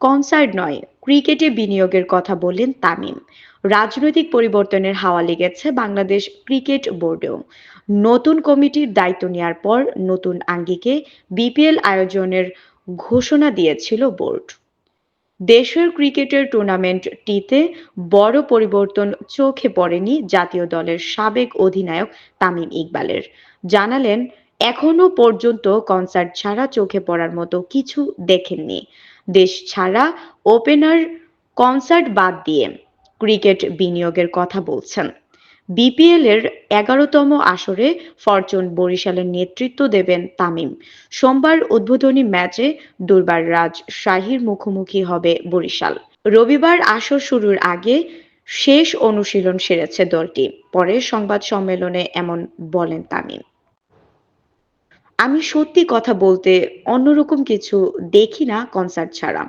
Concert নয়, ক্রিকেটে বিনিয়োগের কথা বললেন তামিম। রাজনৈতিক পরিবর্তনের হাওয়া লেগেছে বাংলাদেশ ক্রিকেট বোর্ডেও। নতুন কমিটির দায়িত্ব নেওয়ার পর নতুন আঙ্গিকে বিপিএল আয়োজনের ঘোষণা দিয়েছিল বোর্ড। দেশের ক্রিকেটের টুর্নামেন্ট টিতে বড় পরিবর্তন চোখে পড়েনি জাতীয় দলের সাবেক অধিনায়ক তামিম ইকবালের। জানালেন এখনও পর্যন্ত কনসার্ট ছাড়া চোখে পড়ার মতো কিছু দেখেননি। দেশ ছাড়া ওপেনার কনসার্ট বাদ দিয়ে ক্রিকেট বিনিয়োগের কথা বলছেন। বিপিএল এর এগারোতম আসরে ফরচুন বরিশালের নেতৃত্ব দেবেন তামিম। সোমবার উদ্বোধনী ম্যাচে দুর্বার রাজ শাহীর মুখোমুখি হবে বরিশাল। রবিবার আসর শুরুর আগে শেষ অনুশীলন সেরেছে দলটি। পরে সংবাদ সম্মেলনে এমন বলেন তামিম। আমি সত্যি কথা বলতে অন্যরকম কিছু দেখি না কনসার্ট ছাড়া।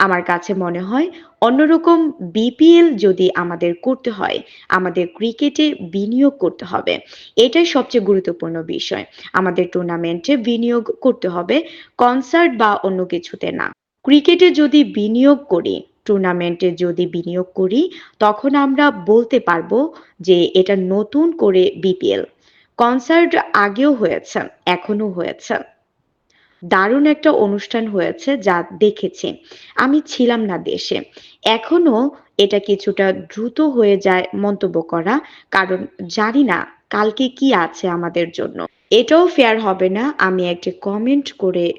আমার কাছে মনে হয় অন্যরকম বিপিএল যদি আমাদের করতে হয়, আমাদের ক্রিকেটে বিনিয়োগ করতে হবে। এটাই সবচেয়ে গুরুত্বপূর্ণ বিষয়। আমাদের টুর্নামেন্টে বিনিয়োগ করতে হবে কনসার্ট বা অন্য কিছুতে না। ক্রিকেটে যদি বিনিয়োগ করি টুর্নামেন্টে যদি বিনিয়োগ করি, তখন আমরা বলতে পারব যে এটা নতুন করে বিপিএল কনসার্ট আগেও হয়েছে এখনও হয়েছে। দারুণ একটা অনুষ্ঠান হয়েছে যা দেখেছি। আমি ছিলাম না দেশে। এখনও এটা কিছুটা দ্রুত হয়ে যায় মন্তব্য করা, কারণ জানি না কালকে কি আছে আমাদের জন্য। এটাও ফেয়ার হবে না, আমি একটি কমেন্ট করে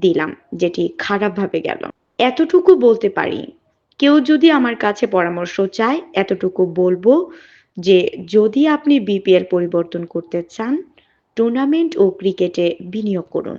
দিলাম, যেটি খারাপভাবে গেল। এতটুকু বলতে পারি। কেউ যদি আমার কাছে পরামর্শ চায়, এতটুকু বলব। যে যদি আপনি বিপিএল পরিবর্তন করতে চান টুর্নামেন্ট ও ক্রিকেটে বিনিয়োগ করুন।